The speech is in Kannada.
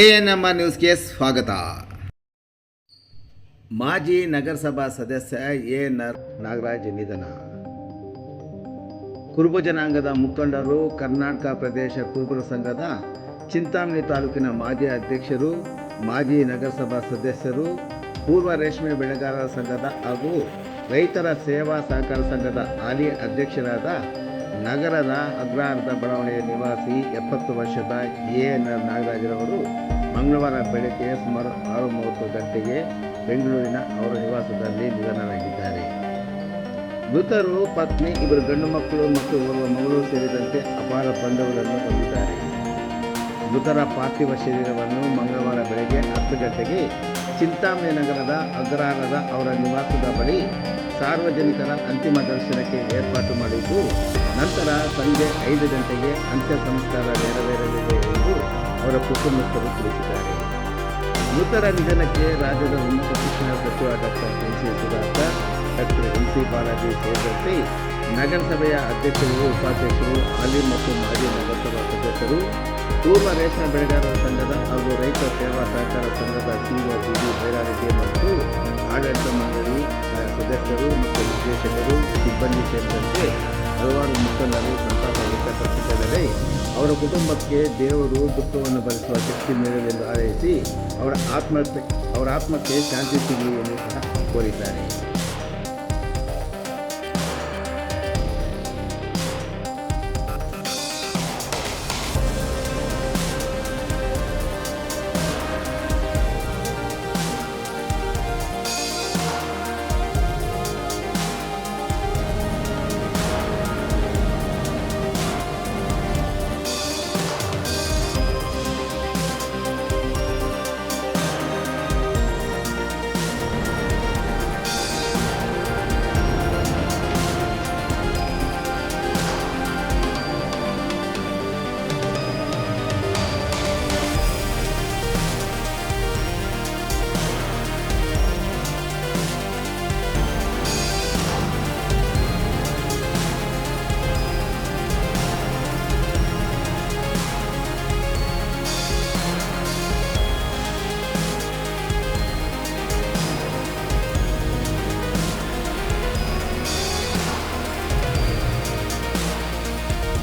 ಎಎನ್ಎಂ ನ್ಯೂಸ್ಗೆ ಸ್ವಾಗತ. ಮಾಜಿ ನಗರಸಭಾ ಸದಸ್ಯ ಎ ನರ್ ನಾಗರಾಜ್ ನಿಧನ. ಕುರುಬ ಜನಾಂಗದ ಮುಖಂಡರು ಕರ್ನಾಟಕ ಪ್ರದೇಶ ಕುರುಬರ ಸಂಘದ ಚಿಂತಾಮಣಿ ತಾಲೂಕಿನ ಮಾಜಿ ಅಧ್ಯಕ್ಷರು, ಮಾಜಿ ನಗರಸಭಾ ಸದಸ್ಯರು, ಪೂರ್ವ ರೇಷ್ಮೆ ಬೆಳೆಗಾರರ ಸಂಘದ ಹಾಗೂ ರೈತರ ಸೇವಾ ಸಹಕಾರ ಸಂಘದ ಹಾಲಿ ಅಧ್ಯಕ್ಷರಾದ ನಗರದ ಅಗ್ರಹಾರದ ಬಡಾವಣೆಯ ನಿವಾಸಿ ಎಪ್ಪತ್ತು ವರ್ಷದ ಎ ಎನ್ ಆರ್ ನಾಗರಾಜರವರು ಮಂಗಳವಾರ ಬೆಳಗ್ಗೆ ಸುಮಾರು ಆರು ಮೂವತ್ತು ಗಂಟೆಗೆ ಬೆಂಗಳೂರಿನ ಅವರ ನಿವಾಸದಲ್ಲಿ ನಿಧನರಾಗಿದ್ದಾರೆ. ಮೃತರು ಪತ್ನಿ, ಇಬ್ಬರು ಗಂಡು ಮಕ್ಕಳು ಮತ್ತು ಓರ್ವ ಮಗಳು ಸೇರಿದಂತೆ ಅಪಾರ ಬಂಧುಗಳನ್ನು ಹೊಂದಿದ್ದಾರೆ. ಮೃತರ ಪಾರ್ಥಿವ ಶರೀರವನ್ನು ಮಂಗಳವಾರ ಬೆಳಗ್ಗೆ ಹತ್ತು ಗಂಟೆಗೆ ಚಿಂತಾಮಣಿ ನಗರದ ಅಗ್ರಹಾರದ ಅವರ ನಿವಾಸದ ಬಳಿ ಸಾರ್ವಜನಿಕರ ಅಂತಿಮ ದರ್ಶನಕ್ಕೆ ಏರ್ಪಾಟು ಮಾಡಿದ್ದು, ನಂತರ ಸಂಜೆ ಐದು ಗಂಟೆಗೆ ಅಂತ್ಯ ಸಂಸ್ಕಾರ ನೆರವೇರಲಿದೆ. ಅವರ ಕುಟುಂಬಸ್ಥರು ತಿಳಿಸಿದ್ದಾರೆ. ಮೃತರ ನಿಧನಕ್ಕೆ ರಾಜ್ಯದ ಉನ್ನತ ಶಿಕ್ಷಣ ಸಚಿವ doctor N C Sudhakar, doctor N C Balaji ಸೇರಿದಂತೆ ನಗರಸಭೆಯ ಅಧ್ಯಕ್ಷರು, ಉಪಾಧ್ಯಕ್ಷರು, ಹಾಲಿ ಮತ್ತು ಮಾಜಿ ನಗರಸಭಾ ಸದಸ್ಯರು, ಪೂರ್ವ ರೇಷ್ಮೆ ಬೆಳೆಗಾರರ ಸಂಘದ ಹಾಗೂ ರೈತ ಸೇವಾ ಸಹಕಾರ ಸಂಘದ ಸಿಇಒ ಬಿ ಡಿ ಬೈರಾರೆಡ್ಡಿ ಮತ್ತು ಆಡಳಿತ ಮಂಡಳಿ ಸದಸ್ಯರು ಮತ್ತು ನಿರ್ದೇಶಕರು, ಸಿಬ್ಬಂದಿ ಸೇರಿದಂತೆ ಹಲವಾರು ಮುಖಂಡರು ಸಂತಾಪ ಅವರ ಕುಟುಂಬಕ್ಕೆ ದೇವರು ದುಃಖವನ್ನು ಭರಿಸುವ ಶಕ್ತಿ ನೀಡಲೆಂದು ಹಾರೈಸಿ ಅವರ ಆತ್ಮಹತ್ಯೆ ಅವರ ಆತ್ಮಕ್ಕೆ ಶಾಂತಿ ಸಿಗಲಿ ಎಂದು ಸಹ ಕೋರಿದ್ದಾರೆ.